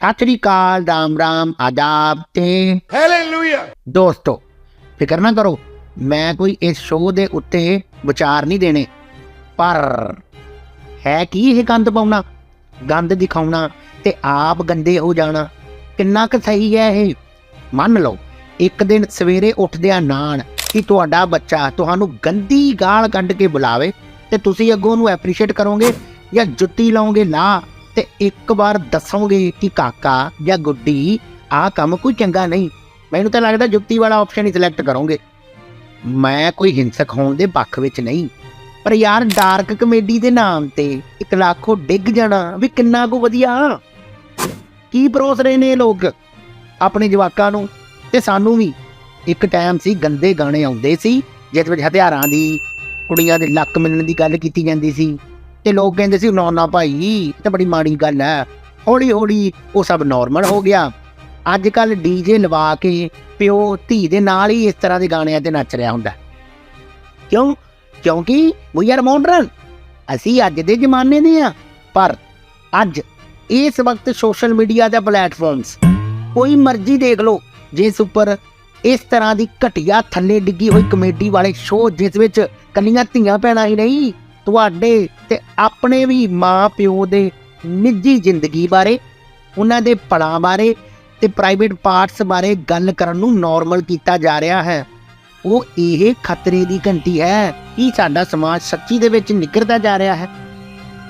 ਸਤਿ ਸ੍ਰੀ ਅਕਾਲ ਰਾਮ ਰਾਮ ਆਦਾਬ ਤੇ Hallelujah. ਦੋਸਤੋ ਫਿਕਰ ਨਾ ਕਰੋ ਮੈਂ ਕੋਈ ਇਸ ਸ਼ੋਅ ਦੇ ਉੱਤੇ ਵਿਚਾਰ ਨਹੀਂ ਦੇਣੇ ਪਰ ਹੈ ਕੀ ਇਹ ਗੰਦ ਪਾਉਣਾ ਗੰਦ ਦਿਖਾਉਣਾ ਤੇ ਆਪ ਗੰਦੇ ਹੋ ਜਾਣਾ ਕਿੰਨਾ ਕੁ ਸਹੀ ਹੈ ਇਹ ਮੰਨ ਲਓ ਇੱਕ ਦਿਨ ਸਵੇਰੇ ਉੱਠਦਿਆਂ ਨਾਨ ਕਿ ਤੁਹਾਡਾ ਬੱਚਾ ਤੁਹਾਨੂੰ ਗੰਦੀ ਗਾਲ ਕੱਢ ਕੇ ਬੁਲਾਵੇ ਤੇ ਤੁਸੀਂ ਅੱਗੋਂ ਉਹਨੂੰ ਐਪਰੀਸ਼ੀਏਟ ਕਰੋਗੇ ਜਾਂ ਜੁੱਤੀ ਲਾਓਗੇ ਲਾ ਤੇ ਇੱਕ ਵਾਰ ਦੱਸੋਗੇ ਕਿ ਕਾਕਾ ਜਾਂ ਗੁੱਡੀ, ਆਹ ਕੰਮ ਕੋਈ ਚੰਗਾ ਨਹੀਂ। ਮੈਨੂੰ ਤਾਂ ਲੱਗਦਾ ਜੁੱਤੀ ਵਾਲਾ ਆਪਸ਼ਨ ਹੀ ਸਿਲੈਕਟ ਕਰੋਗੇ। ਮੈਂ ਕੋਈ ਹਿੰਸਕ ਹੋਣ ਦੇ ਪੱਖ ਵਿੱਚ ਨਹੀਂ, ਪਰ ਯਾਰ ਡਾਰਕ ਕਮੇਡੀ ਦੇ ਨਾਮ ਤੇ ਇੱਕ ਲੱਖੋ ਡਿੱਗ ਜਾਣਾ ਵੀ ਕਿੰਨਾ ਕੁ ਵਧੀਆ। ਕੀ ਪਰੋਸ ਰਹੇ ਨੇ ਇਹ ਲੋਕ? ਆਪਣੇ ਜਵਾਕਾਂ ਨੂੰ ਤੇ ਸਾਨੂੰ ਵੀ। ਇੱਕ ਟਾਈਮ ਸੀ ਗੰਦੇ ਗਾਣੇ ਆਉਂਦੇ ਸੀ, ਜਿਸ ਵਿੱਚ ਹਥਿਆਰਾਂ ਦੀ, ਕੁੜੀਆਂ ਦੇ ਲੱਕ ਮਿਲਣ ਦੀ ਗੱਲ ਕੀਤੀ ਜਾਂਦੀ ਸੀ। ਤੇ ਲੋਕ ਕਹਿੰਦੇ ਸੀ ਨਾ ਨਾ ਭਾਈ, ਇਹ ਤਾਂ ਬੜੀ ਮਾੜੀ ਗੱਲ ਹੈ। ਹੌਲੀ ਹੌਲੀ ਉਹ ਸਭ ਨਾਰਮਲ ਹੋ ਗਿਆ। ਅੱਜ ਕੱਲ ਡੀਜੇ ਲਵਾ ਕੇ ਪਿਓ ਧੀ ਦੇ ਨਾਲ ਹੀ ਇਸ ਤਰ੍ਹਾਂ ਦੇ ਗਾਣਿਆਂ ਤੇ ਨੱਚ ਰਿਹਾ ਹੁੰਦਾ। ਕਿਉਂ? ਕਿਉਂਕਿ ਵੀ ਆਰ ਮਾਡਰਨ ਅਸੀਂ ਅੱਜ ਦੇ ਜ਼ਮਾਨੇ ਦੇ ਆ ਪਰ ਅੱਜ ਇਸ ਵਕਤ ਸੋਸ਼ਲ ਮੀਡੀਆ ਦਾ ਪਲੇਟਫਾਰਮਸ ਕੋਈ ਮਰਜ਼ੀ ਦੇਖ ਲਓ, ਜਿਸ ਉੱਪਰ ਇਸ ਤਰ੍ਹਾਂ ਦੀ ਘਟੀਆ ਥੱਲੇ ਡਿੱਗੀ ਹੋਈ ਕਮੇਡੀ ਵਾਲੇ ਸ਼ੋਅ ਜਿਸ ਵਿੱਚ ਕੱਲੀਆਂ ਧੀਆਂ ਭੈਣਾਂ ਹੀ ਨਹੀਂ ਤੁਹਾਡੇ ਤੇ ਆਪਣੇ ਵੀ ਮਾਂ ਪਿਓ ਦੇ ਨਿੱਜੀ ਜ਼ਿੰਦਗੀ ਬਾਰੇ, ਉਹਨਾਂ ਦੇ ਪੜਾਂ ਬਾਰੇ ਤੇ ਪ੍ਰਾਈਵੇਟ ਪਾਰਟਸ ਬਾਰੇ ਗੱਲ ਕਰਨ ਨੂੰ ਨਾਰਮਲ ਕੀਤਾ ਜਾ ਰਿਹਾ ਹੈ। ਉਹ ਇਹ ਖਤਰੇ ਦੀ ਘੰਟੀ ਹੈ ਕਿ ਸਾਡਾ ਸਮਾਜ ਸੱਚੀ ਦੇ ਵਿੱਚ ਨਿਕਲਦਾ ਜਾ ਰਿਹਾ ਹੈ।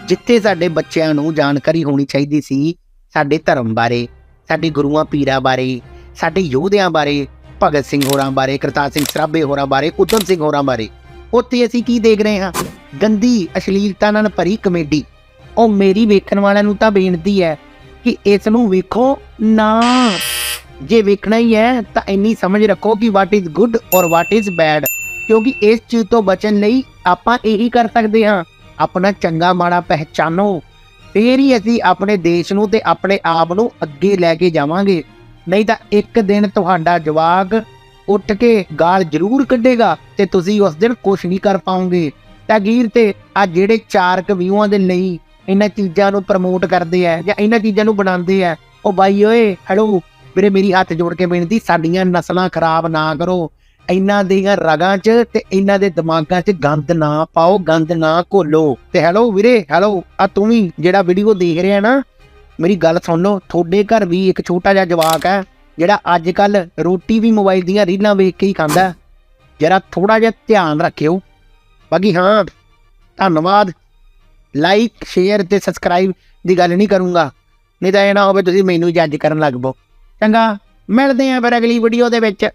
ਜਿੱਥੇ ਸਾਡੇ ਬੱਚਿਆਂ ਨੂੰ ਜਾਣਕਾਰੀ ਹੋਣੀ ਚਾਹੀਦੀ ਸੀ ਸਾਡੇ ਧਰਮ ਬਾਰੇ, ਸਾਡੇ ਗੁਰੂਆਂ ਪੀਰਾਂ ਬਾਰੇ, ਸਾਡੇ ਯੋਧਿਆਂ ਬਾਰੇ, ਭਗਤ ਸਿੰਘ ਹੋਰਾਂ ਬਾਰੇ, ਕਰਤਾਰ ਸਿੰਘ ਸਰਾਭੇ ਹੋਰਾਂ ਬਾਰੇ ਉਦਮ ਸਿੰਘ ਹੋਰਾਂ ਬਾਰੇ, ਉੱਥੇ ਅਸੀਂ ਕੀ ਦੇਖ ਰਹੇ ਹਾਂ? ਗੰਦੀ ਅਸ਼ਲੀਲਤਾ ਨਾਲ ਭਰੀ ਕਮੇਡੀ। ਉਹ ਮੇਰੀ ਵੇਖਣ ਵਾਲਿਆਂ ਨੂੰ ਤਾਂ ਬੇਨਤੀ ਹੈ ਕਿ ਇਸ ਨੂੰ ਵੇਖੋ ਨਾ। ਜੇ ਵੇਖਣਾ ਹੀ ਹੈ, ਤਾਂ ਇੰਨੀ ਸਮਝ ਰੱਖੋ ਕਿ ਵਾਟ ਇਜ਼ ਗੁੱਡ ਔਰ ਵਾਟ ਇਜ਼ ਬੈਡ ਕਿਉਂਕਿ ਇਸ ਚੀਜ਼ ਤੋਂ ਬਚਣ ਲਈ ਆਪਾਂ ਇਹੀ ਕਰ ਸਕਦੇ ਹਾਂ। ਆਪਣਾ ਚੰਗਾ ਮਾੜਾ ਪਹਿਚਾਨੋ। ਫੇਰ ਹੀ ਅਸੀਂ ਆਪਣੇ ਦੇਸ਼ ਨੂੰ ਤੇ ਆਪਣੇ ਆਪ ਨੂੰ ਅੱਗੇ ਲੈ ਕੇ ਜਾਵਾਂਗੇ। ਨਹੀਂ ਤਾਂ ਇੱਕ ਦਿਨ ਤੁਹਾਡਾ ਜਵਾਕ ਉੱਠ ਕੇ ਗਾਲ ਜ਼ਰੂਰ ਕੱਢੇਗਾ ਤੇ ਤੁਸੀਂ ਉਸ ਦਿਨ ਕੁਝ ਨਹੀਂ ਕਰ ਪਾਓਗੇ ਤਾਗੀਰ ਤੇ ਆ ਜਿਹੜੇ ਚਾਰ ਕਵਿਊਆਂ ਦੇ ਲਈ ਇਹਨਾਂ ਚੀਜ਼ਾਂ ਨੂੰ ਪ੍ਰਮੋਟ ਕਰਦੇ ਆ ਜਾਂ ਇਹਨਾਂ ਚੀਜ਼ਾਂ ਨੂੰ ਬਣਾਉਂਦੇ ਆ, ਉਹ ਬਾਈ ਓਏ ਹੈਲੋ ਵੀਰੇ ਮੇਰੀ ਹੱਥ ਜੋੜ ਕੇ ਬੇਨਤੀ, ਸਾਡੀਆਂ ਨਸਲਾਂ ਖਰਾਬ ਨਾ ਕਰੋ। ਇਹਨਾਂ ਦੀਆਂ ਰਗਾਂ 'ਚ ਤੇ ਇਹਨਾਂ ਦੇ ਦਿਮਾਗਾਂ 'ਚ ਗੰਦ ਨਾ ਪਾਓ, ਗੰਦ ਨਾ ਘੋਲੋ। ਤੇ ਹੈਲੋ ਵੀਰੇ ਹੈਲੋ ਆ ਤੂੰ ਵੀ ਜਿਹੜਾ ਵੀਡੀਓ ਦੇਖ ਰਿਹਾ ਨਾ, ਮੇਰੀ ਗੱਲ ਸੁਣ ਲਓ, ਤੁਹਾਡੇ ਘਰ ਵੀ ਇੱਕ ਛੋਟਾ ਜਿਹਾ ਜਵਾਕ ਹੈ, ਜਿਹੜਾ ਅੱਜ ਕੱਲ ਰੋਟੀ ਵੀ ਮੋਬਾਈਲ ਦੀਆਂ ਰੀਲਾਂ ਵੇਖ ਕੇ ਹੀ ਖਾਂਦਾ ਜਰਾ ਥੋੜਾ ਜਿਹਾ ਧਿਆਨ ਰੱਖਿਓ। ਬਾਕੀ ਹਾਂ, ਧੰਨਵਾਦ। ਲਾਈਕ ਸ਼ੇਅਰ ਤੇ ਸਬਸਕ੍ਰਾਈਬ ਦੀ ਗੱਲ ਨਹੀਂ ਕਰੂੰਗਾ। ਨਹੀਂ ਤਾਂ ਇਹ ਨਾ ਹੋਵੇ ਤੁਸੀਂ ਮੈਨੂੰ ਜੱਜ ਕਰਨ ਲੱਗ ਪਓ। ਚੰਗਾ, ਮਿਲਦੇ ਆਂ ਫਿਰ ਅਗਲੀ ਵੀਡੀਓ ਦੇ ਵਿੱਚ।